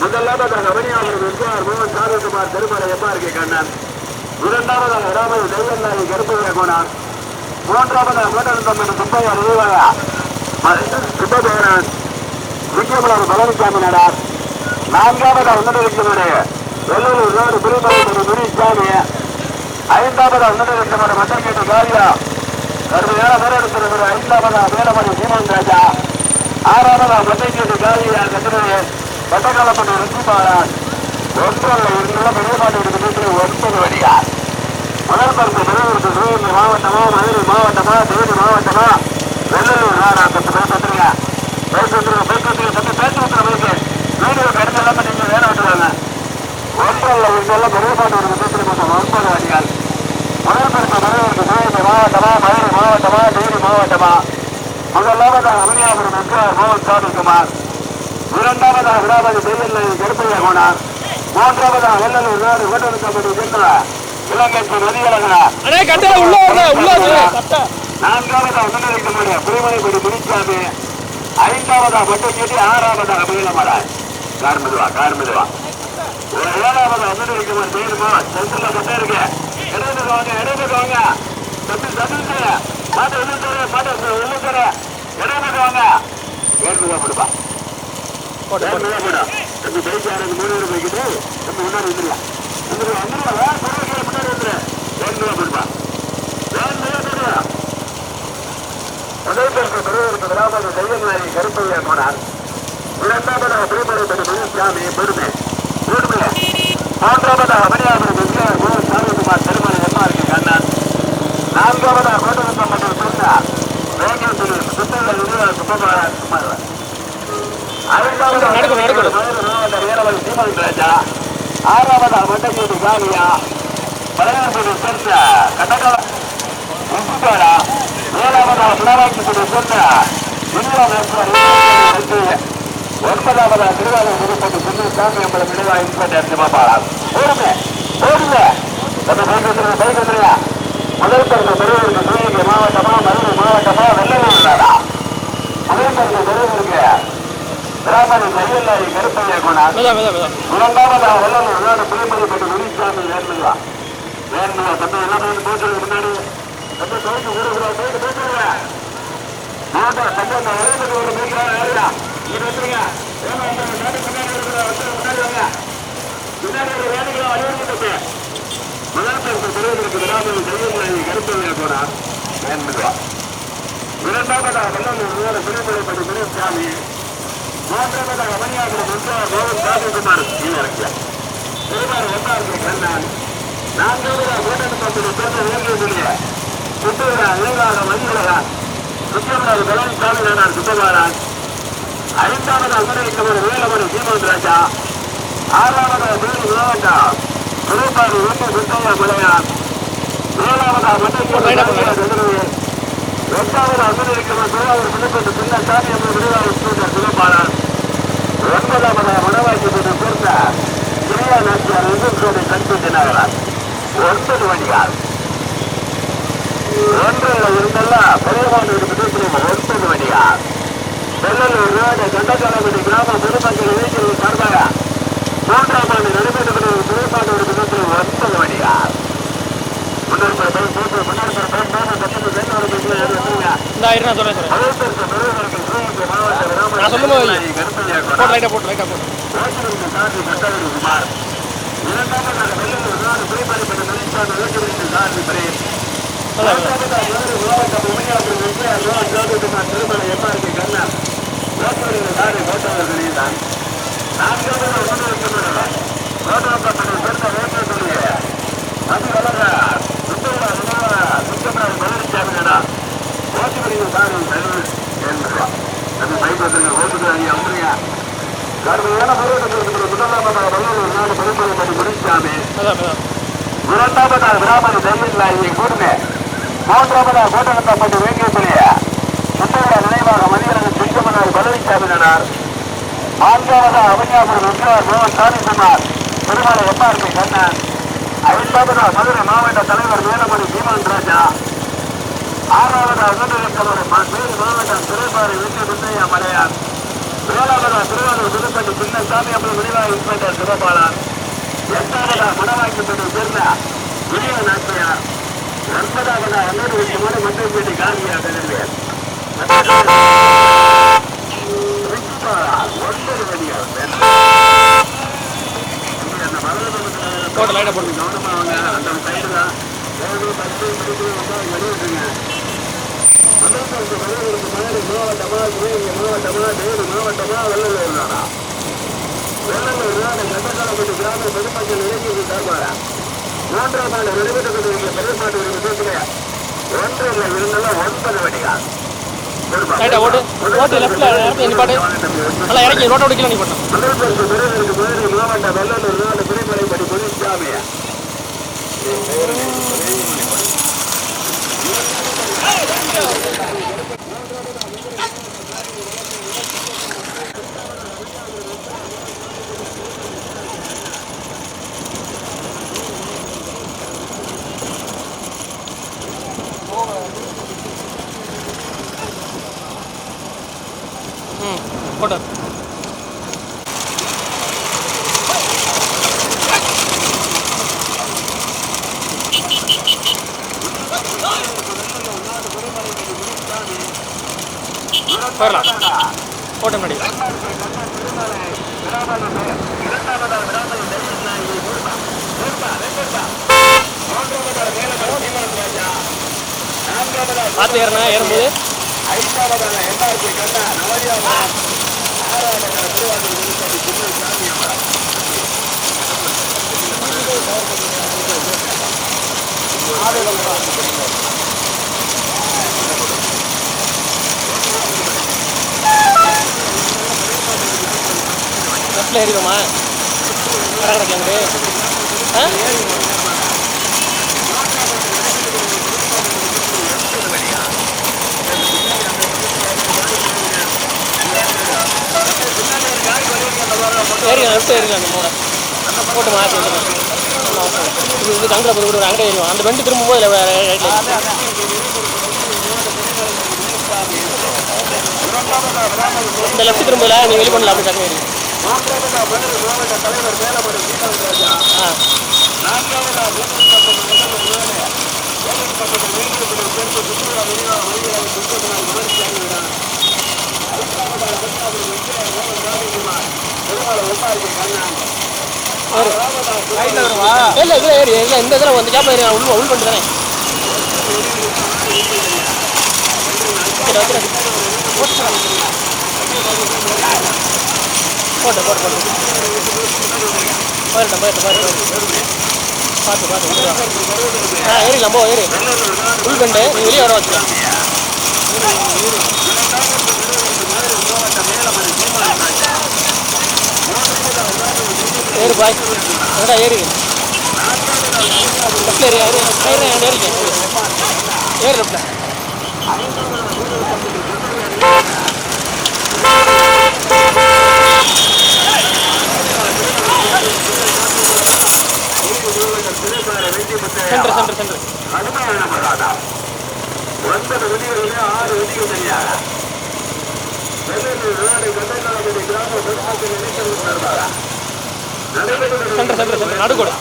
முதலாவதாக ரமணியாளர் வென்றார் மோகன் சாரகுமார் பெருமலை எம்ஆர்கே கண்ணன். இரண்டாவதாக ராமன் தெய்வல்லாரி கருப்பையா கோனார். மூன்றாவதாக கோட்டரந்தம்மன் சுப்பையா நினைவாக சுப்பதேவரன் விஜயமலர் பழனிசாமி நடார். நான்காவதாக உன்னதவிஷ்ணனுடைய வெள்ளூர் ரோடு புலிமலை முனிசாமி. ஐந்தாவதா உன்னதவிஷ்ணனோட மட்டர்கேட்டு காரியா. கருமையான மேலிடத்திற்கு ஐந்தாவதா வேலமணி சீமன் ராஜா. ஆறாவதா மட்டர்கேட்டு காலியாக கட்டுரை பட்டக்காலப்பட்ட ருச்சிபாலன் ஒன்றல்ல இருந்துள்ள வெளிப்பாடு இருக்கிறது ஒன்பது வழியார் முதல் பரிசு பெருவிற்கு சிவகங்கை மாவட்டமா மதுரை மாவட்டமா தேனி மாவட்டமா வெள்ளலூர் நாடா பத்து பேர் வந்துருங்க பேசி வந்துருங்க பேசி வந்துருங்க பேசி வந்துருங்க வீடியோ கிடைச்ச எல்லாமே நீங்க வேலை விட்டுருவாங்க. ஒன்றல்ல இருந்துள்ள வெளிப்பாடு இருக்கிறது ஒன்பது வழியார் முதல் பரிசு பெருவிற்கு சிவகங்கை மாவட்டமா மதுரை மாவட்டமா தேனி மாவட்டமா. முதலாவதாக அமனியாபுரம் என்கிறார் மோகன் சாமிக்குமார் இரண்டாவதாக விடாபதி பெரியல்லை கருப்பையா கோனார் மூன்றாவதாக வெள்ளலூர் நாடு கோட்டலுக்கப்பட்டு சென்ற இலங்கை நதியழகனார் அண்ணே கட்டை உள்ள வாங்க உள்ள வாங்க கட்டை நான்காவதா உடனடிக்கக்கூடிய புரிமலைப்படி முனிசாமி ஐந்தாவதா மட்டச்செடி ஆறாவதா அபிலமராய் கார் மெதுவா கார் மெதுவா. ஒரு ஏழாவதா உடனடிக்கமான செய்யணுமா சென்டர்ல கட்ட இருக்கு. இடத்துக்கு வாங்க இடத்துக்கு வாங்க. தம்பி தம்பி. மாட்ட உள்ள தர மாட்ட உள்ள தர இடத்துக்கு வாங்க ஏழுதா கொடுப்பா போட்டு போட்டு ஏழுதா போடு தம்பி பைக் யாராவது மூணு பேர் போய்க்கிட்டு தம்பி முன்னாடி வந்துடலாம். வந்துடுவா வந்துடுவா பொருள் முன்னாடி வந்துடு ஏழுதா கொடுப்பா ஏழுதா கொடுப்பா முதல்வருக்கு பெருவருக்கு விராமது தெய்வநாயகி கருப்பையா போனார் இரண்டாவதாக திருமலைப்படி முனிசாமி பெருமை. பெருமை. மூன்றாவதாக மணியாபுரம் மோகன் சாரகுமார் திருமலை எம்ஆர்கே கண்ணன் நான்காவதாக கோட்டரசம் மற்றும் சொன்னார் வேங்கேஸ்வரி சுத்தல விஜயா சுப்பகுமார் குமார் ஐந்தாவதாக நடக்கும், நடக்கும். மதுரை மாவட்ட வீரவல் சீமன் ராஜா ஆறாவது மட்டக்கேட்டு காலியா பழையாபுரி சேர்ந்த கட்டக்கால உப்புப்பாடா ஏழாவதா பினராட்சி சொன்ன ஒன்பதாவதா திருவாரூர் திருப்பதி சுந்தர சாமி அம்பலம் நினைவா இன்ஸ்பெக்டர் சிவபாலா ஓடுங்க ஓடுங்க நம்ம பைக் பைக் வந்துருங்க முதல் பிறந்த பெருவருக்கு மாவட்டமா மதுரை மாவட்டமா வெள்ளலூர் முதல் பிறந்த பெருவருக்கு கிராமணி கையல்லாரி கருப்பையா குணார் இரண்டாவதாக வெள்ளலூர் நாடு புலிமலைப்பட்டு முனிசாமி வேண்மையா வேண்மையா தம்பி எல்லாமே போட்டுருக்கு முன்னாடி தம்பி தோய்க்கு ஊருக்குறா போயிட்டு போட்டுருங்க மாட்டா தம்பி அந்த வரையத்துக்கு ஒரு போய்க்கிறா யாருடா இது வந்துருங்க. ஏமா அந்த முன்னாடி இருக்கிற வந்து முன்னாடி வாங்க. முன்னாடி ஒரு வலியுறுத்தி கருப்பையா இரண்டாவதாக வெள்ளலூர் நாடு புலிமலைப்பட்டு முனிசாமி மாத்திரமே தான் ரமணியாபுரம் என்கிறார் மோகன் ராஜகுமார் இறக்கிய திருவாரூர் ஒன்றாவது கண்ணன் நான்காவதாக கூட்டணி சேர்ந்த வேண்டியதுடைய சுற்றுலா இளைஞராக மதிவழகன் சுற்றுலார் பழனிசாமி நாடார் சுத்தபாரன் ஐந்தாவது அமரவிக்கமர் வேலமணி சீமன் ராஜா ஆறாவது தேனி மாவட்டம் திருப்பாடு வெற்றி சுத்தையா மலையான் ஏழாவது மட்டை இரண்டாவது அமர் திருவாரூர் புதுப்பட்டு சின்ன சாமி என்ற விருதாளர் சூழல் சிவபாலன் ஒன்பதாவது மனவாக்கியத்தை சேர்ந்த கிரியா நாச்சியார் இந்துசோதை கண்பு ஒன்பது வண்டியார் ஒன்றில் இருந்தெல்லாம் பெரியமான விதத்தில் ஒன்பது வண்டியார் வெள்ளலூர் நாடு கண்டகாலப்பட்டி கிராம பொதுமக்கள் இளைஞர்கள் சார்பாக மூன்றாம் ஆண்டு நடைபெற்ற பெருமாண்டு ஒரு விதத்தில் ஒன்பது வண்டியார் முன்னாடி போய் மூன்று முன்னாடி போய் இந்த ஆயிரம் நான் நான் விமான சுத்தமராஜ் பழனிசாமிடா ஓட்டுநருக்கு சார்பு செலவு ஏழ்நூறுவா அது பைக் வந்திருக்க ஓட்டுநர் அம்மையா கடுமையான போராட்டத்திற்கு முதலாவதாக வல்லூர் நாடு பெரும்பலை படி முடிச்சாமி அதான் அதான் இரண்டாவதாக விராமணி தைரியலாயை கூர்மே கோட்டகத்தப்பட்டு வேங்கியபுலிய சுத்தவர நினைவாக மணியரசன் சிங்கமனார் பழனிசாமி நான்காவதாக அவனியாபுரம் வெற்றியார் மோகன் சாமிக்குமார் திருமலை எம்ஆர்பி கண்ணன் ஐந்தாவதாக மதுரை மாவட்ட தலைவர் வேலமணி சீமான் ராஜா ஆறாவதாக உடனிருக்கிறவர் வேறு மாவட்டம் திரைப்பாறை வெற்றி முத்தையா மலையார் ஏழாவதா திருவாரூர் புதுப்பட்டி சின்ன சாமி அம்மன் நினைவாக இன்ஸ்பெக்டர் சிவபாலன். எட்டாவதா மணவாய்க்கப்பட்டு சேர்ந்த விஜய நாச்சியார். ஒன்பதாவதா அன்னூறு விஷயமான மண்டபேட்டி காந்தியா கதிர்வேல் ஒன்பது வழிகள் அந்த மலர் போட்டு லைட்டா போட்டு கவனமா வாங்க. அந்த சைடு தான் பத்து வெளியிட்டுங்க தமிழகத்துக்கு மதுரைக்கு மதுரை மாவட்டமா சிவகங்கை மாவட்டமா தேனி மாவட்டமா வெள்ளலூர் நாடா வெள்ளலூர் நாடு கட்டக்காலப்பட்டு கிராம பொதுமக்கள் இளைஞர்கள் சார்பாக மூன்றாம் ஆண்டு நடைபெற்றுக் பெருமாட்டு ஒரு விதத்தில் ஒன்றில் இருந்தாலும் ஒன்பது வடிகால் மாவட்ட வெள்ளலூர் நாடு போட்டார் வரலாம் போயிடலாம் போட்ட முன்னாடி பார்த்து ஏறினா ஏறும்போது. ஐந்தாவதாக என்ஆர்பி கண்ணா நவரியாமா ஆறாவதாக திருவாரூர் திருப்பதி சின்ன சாமியம்மா லெஃப்டில் ஏறிடுமா கடை கிடைக்காது ஆ? ஏறிங்க லெஃப்ட் ஏறிங்க அந்த மூட. போட்டு மாற்றி இது இது தங்கில் போய் ஒரு அங்கே ஏறிடும் அந்த வெண்டு திரும்பும்போது ரைட்டில் இந்த லெஃப்ட் திரும்பல நீ வெளியே பண்ணல அப்படி டக்கு ஏறி மூன்றாவதா மதுரை மாவட்ட தலைவர் வேலமணி சீதன் ராஜா. நான்காவதா பூமன் கப்பல் முதல்வர் வேலை வேலன் கப்பல் வேண்டுபடும் சேர்ந்து சுற்றுலா வெளியா வெளியாக சுற்றுலா மலர்ச்சியாக ஐந்தாவதா பெண்ணாவது வெற்றியார் மோகன் ராஜகுமார் திருமலை ஒப்பாரி கண்ணன் ஆறாவதா இல்லை இதில் ஏறி இல்லை இந்த இதில் வந்து கேப் ஏறி உள் உள் பண்ணிட்டு தானே. போட்டு போட்டு போட்டு. போயிட்டேன் போயிட்டேன் போயிட்டேன் பார்த்து பார்த்து ஆ ஏறிக்கலாம் போ ஏறி. உள் கண்டு நீ வெளியே வர வச்சுக்கலாம் ஏறு பாய் என்னடா ஏறி? லெஃப்டில் ஏறி ஏறி ஏறி ஏறி ஏறிக்க ஏறி லெஃப்டில் சென்று சென்று சென்று. ஒன்பது விதிகளில் ஆறு விதிகள் தெரியாதா சென்று சென்று சென்று. நடுகோடு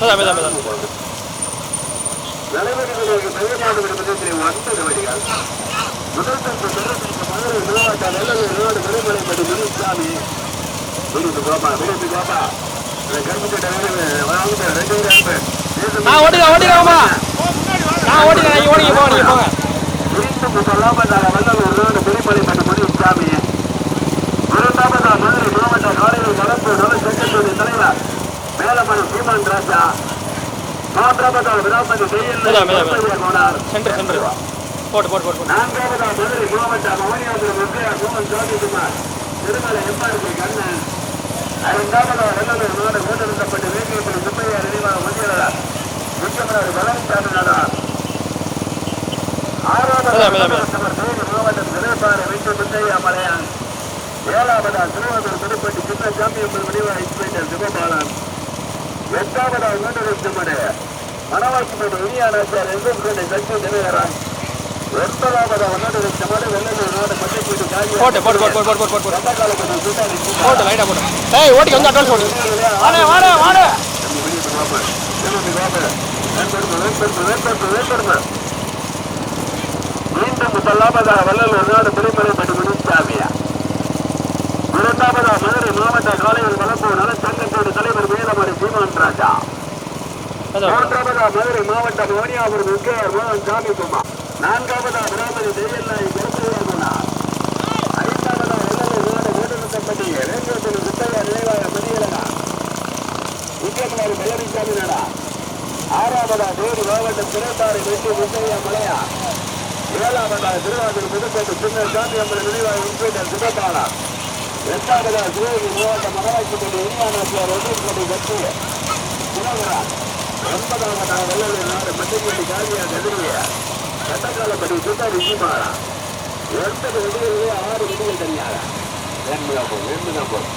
மேதாம் மேதாம் மேதாம் நடைபெறுவதற்கு பெரியமானவர் என்பதை ஒன்பது வழிகள் முதல் தரப்பு தொடர்பு மதுரை எல்லாம் நிறுவனம் விடுமுறை குருசாமி குரு கோபா குரு கோபா நான் ஓட்டுங்க ஓட்டுங்கம்மா நான் ஓட்டுங்க நீங்கள் ஓடிங்க போங்க நீங்கள் போங்க. குறித்து சொல்லாமல் வந்து ஒரு நாடு பெரியமலை பண்ணி முடிவு சாமி இரண்டாவது மதுரை மாவட்ட காலையில் நடப்பு நல சட்டத்துறை தலைவர் மேலமன சீமான் ராஜா மாத்திரபதால் விராமதி வெயில் கோடார் சென்று. சென்று போட்டு போட்டு போட்டு நான்காவது மதுரை மாவட்ட மௌனியாபுரம் ஒன்றியார் சோமன் ஜோதிகுமார். திருமலை எம்ஆர்பி கண்ணன். ஐந்தாவது நல்லூர் நாடு ஓட்டெடுக்கப்பட்டு வேண்டியபடி சுப்பையா நினைவாக முதியவரா முக்கியமனார் பலம் காரணா ஆறாவது மாவட்டம் திருப்பாறை வைத்து முத்தையா மலையான் ஏழாவதா திருவாரூர் திருப்பட்டி சின்ன சாமி என்பது முடிவாக இன்ஸ்பெக்டர் சிவபாலன் எட்டாவதா மூன்று மனவாக்கி மணியானாச்சார் எங்கும் கொண்டு சக்தி தினகரன் போட்டு போட்டு போட்டு போட்டு போட்டு போட்டு போட்டு. போட்டு லைட்டாக போட்டு. ஏய் ஓட்டிக்கு வந்து அட்வான்ஸ் போடு. வாடே வாடே வாடே. மீண்டும் முதலாவதாக வல்லலூர் நாடு திருமலை திருமலைப்பட்டி முனிசாமியா இரண்டாவதா மதுரை மாவட்ட காலையில் வளர்ப்பு நல சங்கத்தோடு தலைவர் மேலமணி சீமான் ராஜா அதான் மூன்றாவதா மதுரை மாவட்டம் மோனியாபுரம் முக்கியர் மோகன் சாமி குமார் நான்காவதா விராமதி தெய்யல்லாய் கருப்பூரகுணா ஐந்தாவதா வெள்ளலூர் நாடு வேடுநத்தப்பட்டி ரேடியோத்தில் சுத்தையா நினைவாக மதியலகா முக்கியமனர் பழனிசாமி நடா ஆறாவதா தேவி மாவட்டம் திரைத்தாறு வெற்றி முத்தையா மலையா. ஏழாவதா திருவாரூர் புதுக்கோட்டை சின்ன சாமி அம்மன் நினைவாக இன்ஸ்பெக்டர் சிவபாலா. எட்டாவதா சிவகங்கை மாவட்டம் மகராட்சிப்பட்டி இனியானாசியார் ஒன்றியப்பட்டி வெற்றி. தினகரா ஒன்பதாவதா வெள்ளலூர் நாடு மட்டிப்பட்டி காவியா கதிரிய கட்டக்காலப்படி சுத்த விஜயமாறா ஒன்பது விதிகளிலே ஆறு விதிகள் தனியாரா ரெண்டு தான் போகும் ரெண்டு தான் போகும்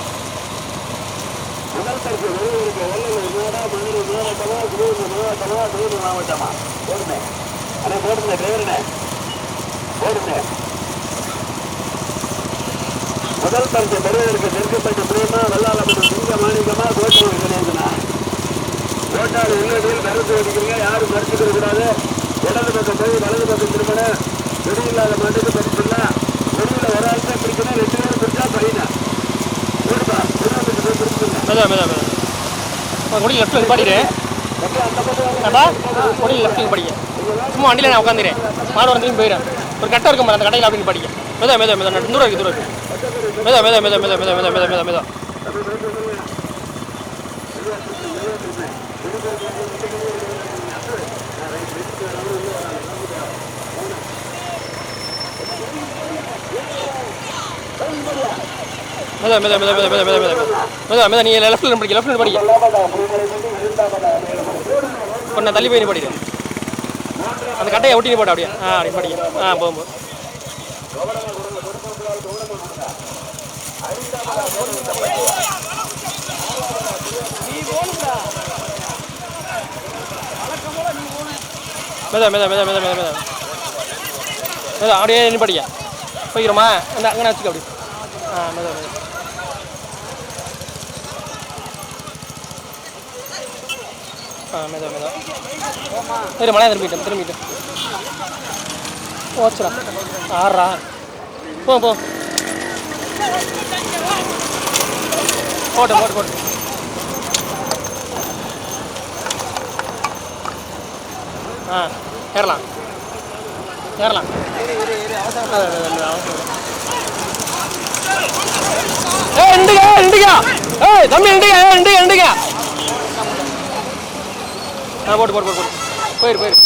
முதல் தரப்பு வெளியூருக்கு வெள்ளூர் மேடா மதுரை மாவட்டமா திருவள்ளூர் மாவட்டமா திருவள்ளூர் மாவட்டமா? போடுங்க அண்ணே போடுங்க டிரைவர்னே போடுங்க முதல் பரிசு பெறுவதற்கு தெற்குப்பட்டு பிரேமா வல்லாளப்பட்டு சிங்க மாணிக்கமா கோட்டை கணேசனா கோட்டாடு உள்ளடியில் கருத்து வடிக்கிறீங்க? யாரும் மறுத்துக்கிற கூடாது இடது பக்கம் போய் வலது பக்கம் திரும்பின வெடி இல்லாத மாட்டுக்கு பரிசு இல்லை ஒரு ஆள் தான் பிடிக்கணும் ரெண்டு பேரும் பிடிச்சா பையனா? போடுப்பா திருவண்ணத்துக்கு போய் மெதா மெதா மெதா கொடி லெஃப்ட்டில் பாடிடு. ஏப்பா படிக்க சும்மா வண்டியில் நான் உட்காந்துறேன் மாடு வந்து போயிடுறேன் ஒரு கட்டை இருக்கும் அந்த கடையில் அப்படின்னு படிக்க மெதா மேதா மேதா தூரம் இருக்கு தூரம் இருக்குது மெதா மெதா மெதா மெதா மேதா மெதா மெதா மெதா மெதா மெதா மெதா மெதா மெதா மெதா மெதா மெதா மெதா நீ லெஃப்ட்டில் படிக்க லெஃப்ட்டில் படிக்க இப்போ நான் தள்ளி போய் நீ படிக்கிறேன் அந்த கட்டையை ஒட்டி நீ போட்ட அப்படியே ஆ அப்படி படிக்க ஆ போகும் போகும் மெதா மெதா மெதா மெதா மெதா மெதா மெதா அப்படியே நீ படிக்க போய்க்கிறோமா அந்த அங்கே வச்சுக்க அப்படி ஆ மெதா மெதா ஆ மெதா மெதா இரு மழை திரும்பிட்டேன் திரும்பிட்டேன் போச்சுடா ஆறா போ போ. போட்டு போட்டு போட்டு. ஆ ஏறலாம். ஏறலாம். ஏ இண்டுங்க இண்டுங்க ஏய் தம்பி இண்டுங்க இண்டுங்க இண்டுங்க ஆ போட்டு போட்டு போட்டு போயிரு போயிரு.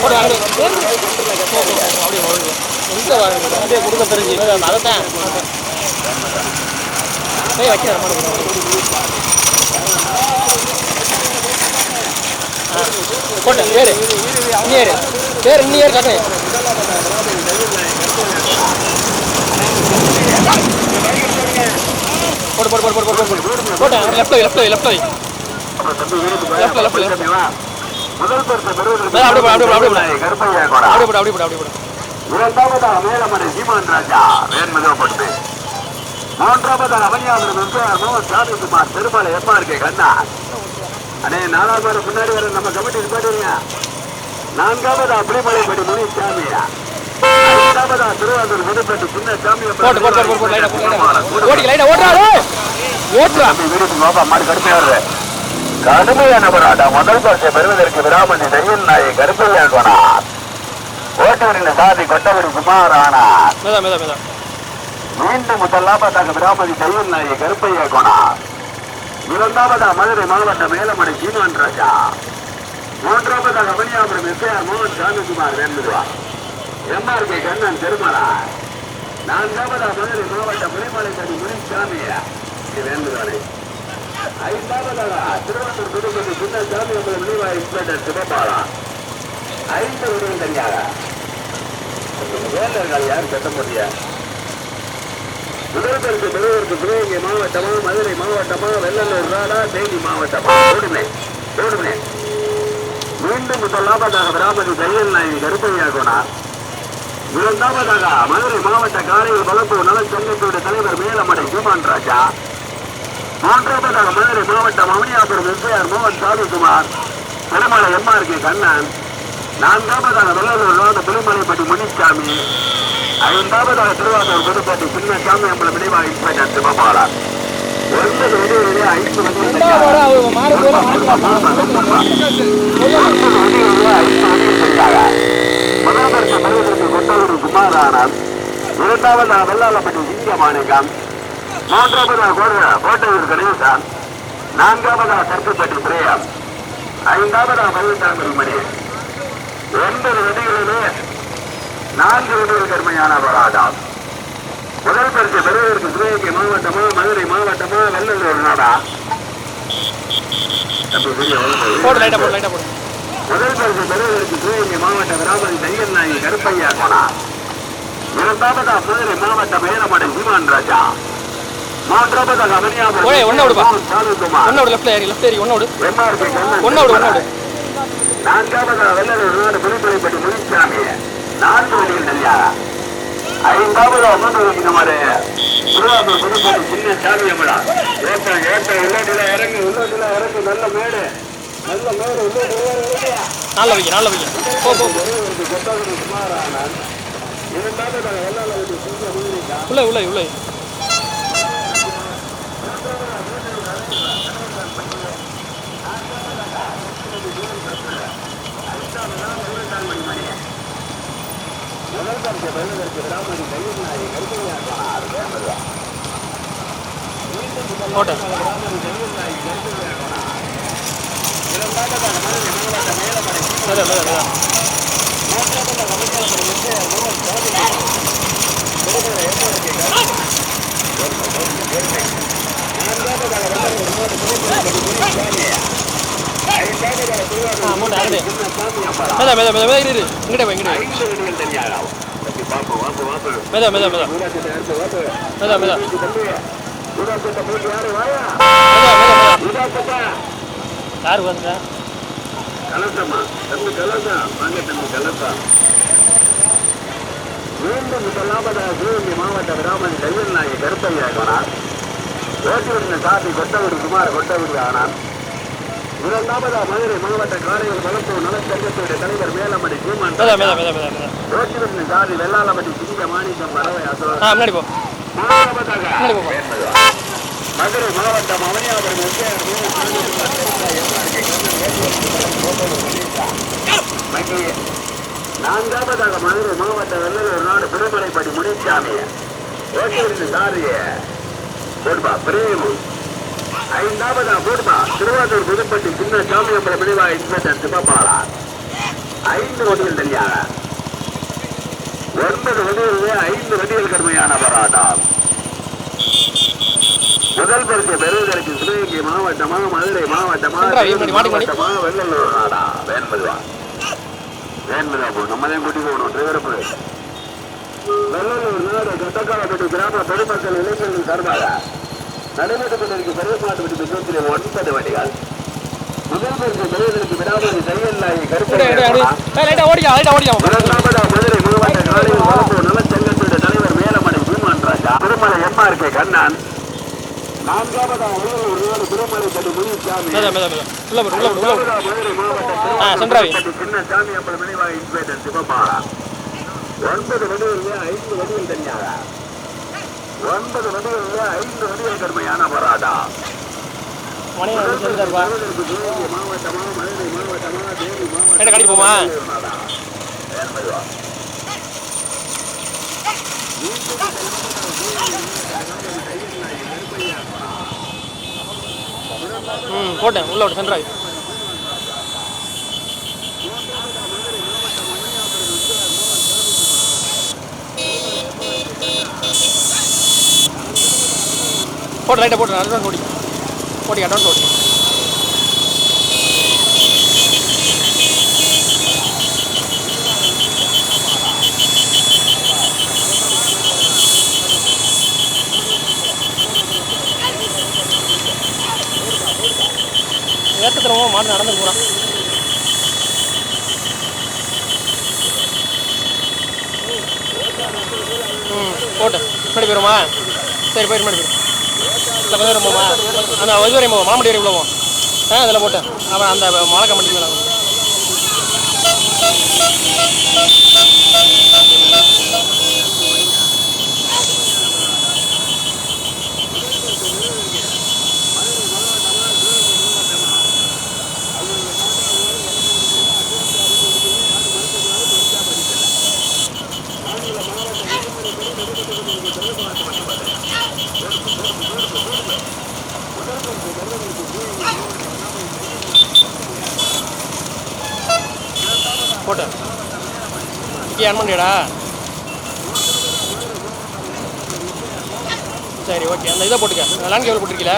போடு அங்கே அப்படியே அப்படியே கொடுக்க தெரிஞ்சு. வைக்கிறேன் போட்டு ஏறு இன்னி ஏறு ஏறு இன்னி ஏறு கட்டு போடு போடு போடு போடு போடு போடு போட்டு லெஃப்ட் லெஃப்ட் லெஃப்ட் அப்புறம் லெஃப்ட் வீட்டுக்கு லெஃப்ட் left, left. முதல் பரிசு பெறுவதற்கு மேல அப்படியே போடு, அப்படியே போடு, அப்படியே போடு. கருப்பையா கோடா அப்படியே போடு அப்படியே போடு அப்படியே போடு இரண்டாவதாக மேலமனை சீமான் ராஜா வேன்மதப்பட்டு மூன்றாவதாக அவனியாபுரம் எம்ஜிஆர் சாமிக்குமார் திருமலை எம்ஆர்கே கண்ணா அண்ணே நாலாவது பேர் முன்னாடி வர நம்ம கமிட்டி போயிடுங்க நான்காவதா புலிமலைப்பட்டி முனிசாமி ஐந்தாவதா திருவாரூர் புதுப்பட்டி சின்ன சாமி போட்டு போட்டு போட்டு போட்டு லைட்டா போட்டு ஓடி லைட்டா ஓட்டுறா. ஓட்டுறா வீட்டுக்கு கோபா மாடு கடுப்பையா வருது. கடுமையான போராட்டம். முதல் பரிசை பெறுவதற்கு விராமணி தையல் நாயை கருப்பையா கோனார் ஓட்டுவரின் சாதி கொட்டவரி குமார் ஆனார் மேதா மேதா மேதா. மீண்டும் முதலாவதாக விராமதி தையல் நாயை கருப்பையா கோனார் இரண்டாவதா மதுரை மாவட்ட மேலமடை சீமான் ராஜா. மூன்றாவதாக மணியாபுரம் எஸ்ஐஆர் மோகன் Samikumar வேண்டுவார் M R K Kannan Thirumala நான்காவதா Madurai மாவட்ட புலிமலைப்படி முனிசாமி வேண்டுவானே ஐந்தாவதாக திருவள்ளூர் திருப்பதி சின்ன சாமி அம்மன் இன்ஸ்பெக்டர் சிவபாலா. ஐந்து உதவி தனியாக வேண்டர்கள் யாரும் கட்ட முடியாது முதல்வருக்கு பெறுவதற்கு சிவகங்கை மாவட்டமா மதுரை மாவட்டமா வெள்ளலூர் ராடா தேனி மாவட்டமா? ஓடுமே ஓடுமே மீண்டும் முதலாவதாக பிராமதி தையல் நாயகி கருப்பையா கோனார் இரண்டாவதாக மதுரை மாவட்ட காலையில் வளர்ப்பு நலச்சங்கத்தோட தலைவர் மேலமடை சீமான் ராஜா. மூன்றாவதாக மதுரை மாவட்டம் அவனியாபுரம் எஸ்ஐஆர் மோகன் சாமிக்குமார் திருமலை எம்ஆர்கே கண்ணன். நான்காவதாக வெள்ளலூர் ரோடு புலிமலைப்பட்டி முனிசாமி ஐந்தாவதாக திருவாரூர் புதுப்பட்டி சின்னசாமி அம்பலம் நினைவா இன்ஸ்பெக்டர் சிவபாலா ஒன்பது வடிவிலே ஐந்து முதல்வருக்கு பெறுவதற்கு கொட்டவூர் குமாரானந்த் இரண்டாவதா வெள்ளாளப்பட்டி சிங்க மாணிக்கம். மூன்றாவதா கோட்டையூர் கணேசன். நான்காவதா சர்க்குப்பட்டி பிரேயம். ஐந்தாவதா பதினெட்டாம் மணி ஒன்பது வெடிகளிலே நான்கு வெடிகள் கடுமையான போராட்டம் முதல் பரிசு பெறுவதற்கு சிவகங்கை மாவட்டமா மதுரை மாவட்டமா வெள்ளலூர் நாடா? முதல் பரிசு பெறுவதற்கு சிவகங்கை மாவட்ட விராமதி தையல் நாயகி கருப்பையா கோனார் இரண்டாவதா மதுரை மாவட்ட மேலமடை சீமான் ராஜா. மூன்றாவதாக ஒன்னோடு நான்காவதாக வெள்ளலூர் நாடு புலிப்படைப்பட்டி முனிசாமி நான்கு வழிகள் தனியாக ஐந்தாவது ஒன்பது வைக்கணுமாறு திருவாரூர் புதுப்பட்டி சின்ன சாமி அம்மடா ஏற்ற ஏற்ற உள்ளாட்டில இறங்கு உள்ளாட்டில இறங்கு நல்ல மேடு. நல்ல மேடு உள்ளாட்டில நல்ல வைக்க நல்ல வைக்க போ போ குமாரானன் இரண்டாவதாக வெள்ளாளவதி சிங்க முனிகா உள்ள உள்ள உள்ள முதல் பரிசு பெறுவதற்கு விராமதி கையில் நாயை கருப்பையா போனார் வேண்டுவா போட்டேன் மேதா மேதா மேதா ஆ மூணு அகடே மேதா மேதா மேதா மேதா இரு இரு இங்கிட்ட போய் இங்கிட்ட மேதா மேதா மேதா மேதா மேதா யார் வந்தா கலசம்மா தம்பி கலசா வாங்க தம்பி கலசா மீண்டும் முதலாவதாக சிவகங்கை மாவட்ட கிராமன் கையில் நாயகி கருத்தவியாக ஆனார் ஓட்டுநர் சாதி குமார் கொட்டவிடு ஆனான் இரண்டாவதாக மதுரை மாவட்ட காரையில் வளர்ப்பு நலச்சங்கத்துடைய தலைவர் மேலமணி மேதா ஓட்டுநர் சாதி வெள்ளாளமட்டி சிங்க மாணிக்கம் வரவை அசோக். ஆ முன்னாடி போ. மூன்றாவதாக முன்னாடி போ மதுரை மாவட்டம் அவனியாபுரம். நான்காவதாக மதுரை மாவட்ட வெள்ளலூர் நாடு திருமலைப்படி முனிசாமி ஓட்டியிருந்து சாரிய பிரேமு. ஐந்தாவதா போடுபா திருவாரூர் புதுப்பட்டி சின்ன சாமியம்பல மினிவா இன்ஸ்பெக்டர் சிவபாலா. ஐந்து வண்டிகள் தனியாக ஒன்பது வண்டிகளிலே ஐந்து வண்டிகள் கடுமையான போராட்டம் முதல் பரிசு பெறுவதற்கு சிவகங்கை மாவட்டமா மதுரை மாவட்டமா. மாவட்டமா வெள்ளலூர் நாடா வேன்மதுவா வேன்மதுவா போ நம்ம தான் கூட்டி போகணும். டிரைவர் போய் வெள்ளலூர் நாடு கட்டக்காலப்பட்டு கிராம பெருமக்கள் இளைஞர்கள் சார்பாக. நடைபெற்றுக் கொண்டிருக்கும் பெருமாட்டு விசுவத்திலே ஒன்பது வண்டிகள் முதல் பரிசு பெறுவதற்கு விடாமல் இடு, இடு. கருப்பு மதுரை மாவட்ட காலையில் வளர்ப்பு நலச்சங்கத்துடைய தலைவர் சீமான் ராஜா திருமலை எம்ஆர் கே கண்ணன். சிவபாலா. ஒன்பது வடிவில் ஐந்து வடிவில் தனியாக ஒன்பது வடிவில் ஐந்து வடிவில் கடுமையான போராட்டம் மாவட்டமா மதுரை மாவட்டமா தேனி மாவட்டம் போட்டேன் உள்ள விட்டு போட்டு ரைட்டை போட்டு அட்வான்ஸ் ஓடி ஓடி அட்வான்ஸ் ஓடி ஏற்றத்துறவோ மாடு நடந்து போகிறான் ம் போட்டு. முன்னாடி போயிருமா? சரி போயிரு முன்னாடி போயிரு. இந்த பதிவு நேரம் அந்த இது வரையும் மாமடி வரையும் போவோம் ஆ அதில் போட்டேன் அவன் அந்த மழை கம்பெனி மேலே போட்டு இங்கே ஆன் பண்ணியாடா சரி ஓகே அந்த இதை போட்டுக்க லேண்ட் கேபிள் போட்டிருக்கீல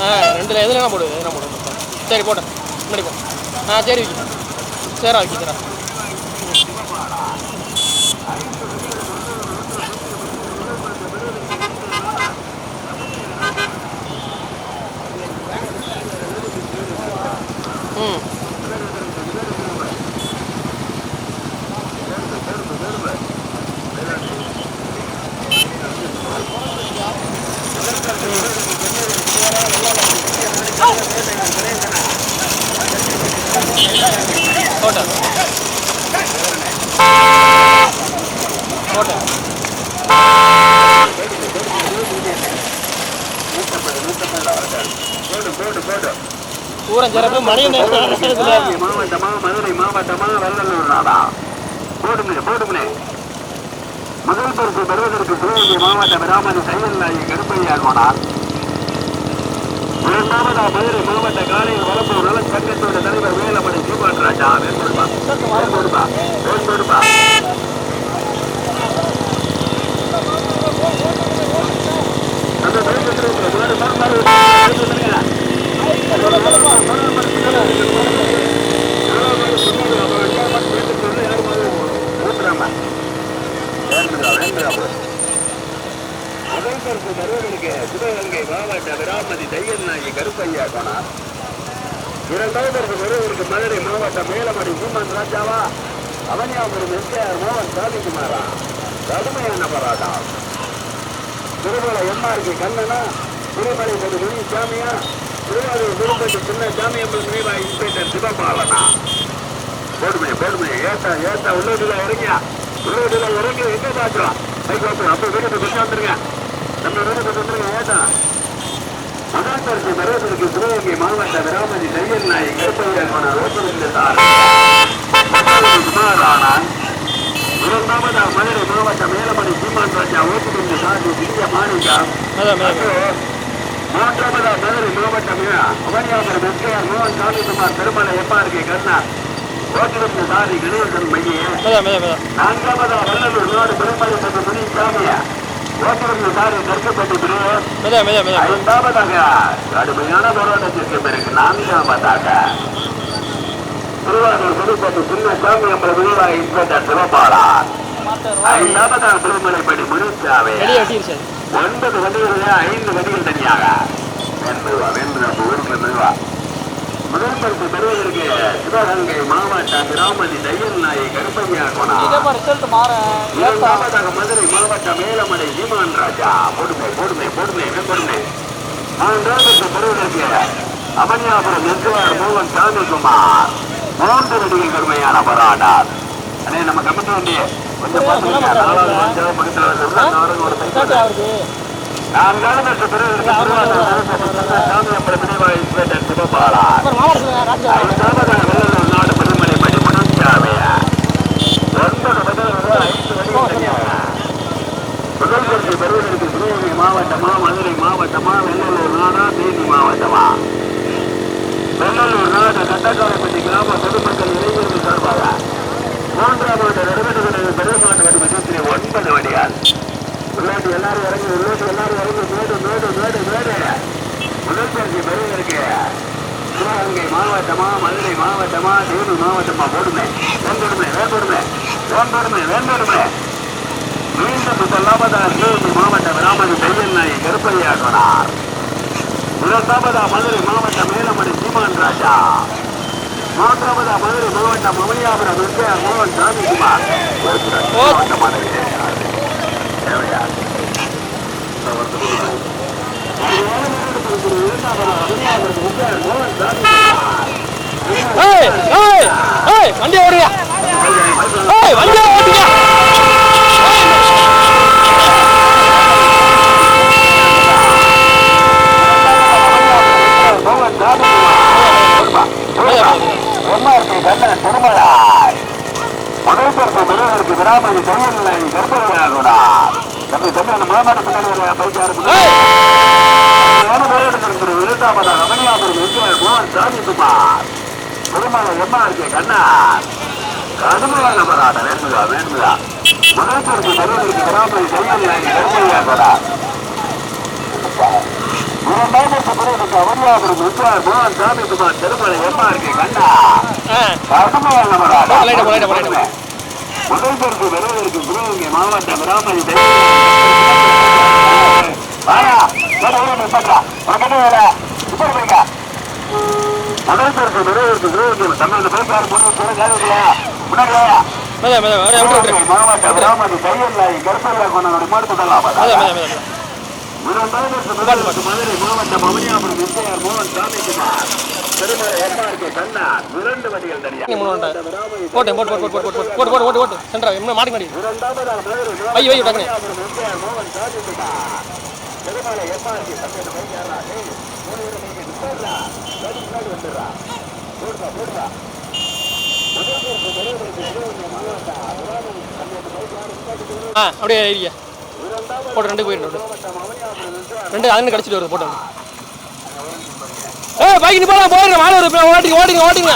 ஆ ரெண்டில் எதுல என்ன போடு எதுனா போடு. சரி போட்டேன் முன்னாடி போ. ஆ சரி விக்கி. சரிடா விக்கி ம் போட்டேன் போட்டேன் போடு போடு போடு ஊரம் சிறப்பு மணி நேரத்தில் சிவகங்கை மாவட்டமா மதுரை மாவட்டமா வெள்ளலூர் நாடா போடுங்களே போடுங்களே. முதல் பரிசு பெறுவதற்கு சிவகங்கை மாவட்டம் ராமதி சைவல் நாயகி கருப்பையா கோனார் இரண்டாவதா மதுரை மாவட்ட காலையில் வளர்ப்பு நல சங்கத்தோட தலைவர் வேலமணி சீமான் ராஜா வேண்படுப்பா வேண்படுப்பா வேண்படுப்பா உள்ளதுல இறங்கியா? உள்ளதுல இறங்கி எங்க பாத்துறோம் பைக் ஓட்டு அப்ப வீட்டுக்கு கொண்டு வந்துருங்க. நம்ம வீட்டுக்கு வந்துருங்க ஓட்டா மகாசரசி மருவதற்கு சிவகங்கை மாவட்ட விராமதி தையல் நாய் கருப்பையான ரோசலிங்கத்தார் சுமாரானான் இரண்டாவதாக மதுரை மாவட்ட மேலமணி சீமான் ராஜா ஓட்டுமஞ்சு சாதி இந்திய மாநிலம் மூன்றாவதாக மதுரை மாவட்டம் அவனியாபுரம் எஸ்கேஆர் மோகன் சாமிகுமார் பெருமலை எப்பாருக்கு கர்ணா கோத்திரத்து சாரி. கணேசன் மைய நான்காவதா வல்லூர் நாடு பெருமாள் பெற்ற துணி சாமிய ஒன்பது வண்டிகளில் ஐந்து வண்டிகள் தனியாக. ஊருக்கு முதல் பரிசு பெறுவதற்கு சிவகங்கை மாவட்ட திராமதி தையல் நாயை கருப்பையா கோணாக மதுரை மாவட்ட மேலமலை சீமான் ராஜா. பொறுமை பொறுமை பொறுமை பொறுமை மூன்றாம் பரிசு பெறுவதற்கு அமன்யாபுரம் எஸ்வார் மோகன் சாமிகுமார். மூன்று நடிகை கருமையான போராடார் அண்ணே நம்ம கமிட்டி வண்டி கொஞ்சம் பக்கத்தில் ஒரு மாவட்டமா மதுரை மாவட்டமா வெள்ளலூர் நாடா தேனி மாவட்டமா வெள்ளலூர் நாடு கட்டக்காரப்பட்டி கிராம பொதுமக்கள் இளைஞர்கள் சார்பாக மூன்றாம் ஆண்டு நிறைவேற்றுகிற பெருமாண்டு வடி ஒன்பது வடியால் உள்ளாட்டி எல்லாரும் இறங்கி உள்ளாட்டி எல்லாரும் இறங்கி மேடு மேடு மேடு மேடு. முதல் பரிசு பெறுவதற்கு சிவகங்கை மாவட்டமா மதுரை மாவட்டமா தேனி மாவட்டமா போடுமே. வேண்டுமே வேண்டுமே வேண்டுமே வேண்டுமே மீண்டும் முதலாவதாக தேனி மாவட்டம் ராமதி கருப்பையா சொன்னார். இரண்டாவதா மதுரை மாவட்டம் மேலமணி சீமான் ராஜா. மூன்றாவதா மதுரை மாவட்டம் மமனியாபுரம் எஸ்ஆர் மோகன் சாமிக்குமார் மாவட்டமான ஏய் ஏய் ஏய் வண்டி ஓடுறியா ஏய் வண்டி ஓடுறியா முதல் பெருமாள் விராமதி தொழில்நிலை கர்ப்பவராகுனார் தம்பி தம்பி அந்த மாமாட்ட பின்னாடி ஒரு பைக் ஆரம்பிச்சு இரண்டாவதாக அமனியாபுரம் என்ஜினியர் மோகன் சாதிக்குமார் பெருமான எம்மா இருக்கே கண்ணா? கடுமையான பராட வேண்டுதா வேண்டுதா முதலமைச்சருக்கு தலைவருக்கு கிராமத்தில் கையாளி கடுமையாகிறா இரண்டாயிரத்து பதினெட்டுக்கு அவனியாபுரம் என்ஜினியர் மோகன் கண்ணா? முதல் பரிசு பெறுவதற்கு சிவகங்கை மாவட்ட கிராமதி முதல் பரிசு பெறுவதற்கு சிவகங்கை தமிழ் பேசுவார் மாவட்ட கிராமதி தையல்லாய் கருப்பல்லா கொண்டாடி மாடுத்தலாம் மதுரை மாவட்டம் அவனியாபுரம் எம்ஜிஆர் மோகன் சாமி குமார் போட்டு போட்டு போட்டு போட்டு போட்டு போட்டு போட்டு போட்டு போட்டு. சென்ட்ரா என்ன மாடி மாடி வை வை டக்குனு. ஆ அப்படியே போட்டு ரெண்டு போயிட்டு ரெண்டு அதுன்னு கடிச்சிட்டு வருது போட்டு. ஏ பைக்கு போகலாம் போயிடுங்க மாணவர் ஓட்டிங்க ஓட்டிங்க ஓட்டிங்க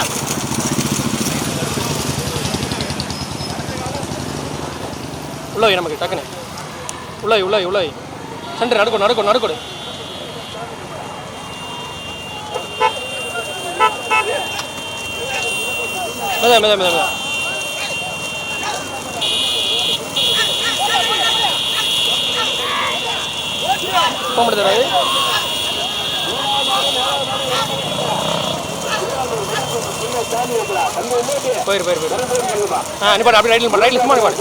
உள்ளே நமக்கு டக்குனு உள்ளே உள்ளே உள்ளே சென்டர் நடுக்கணும் நடுக்கணும் நடுக்கணும் மெதா மெதா மெதா மெதா போக முடியாது போயிரு போயிரு போயிரு. ஆ நிப்பாடு அப்படி ரைட்ல ரைட்ல சும்மா நிப்பாடு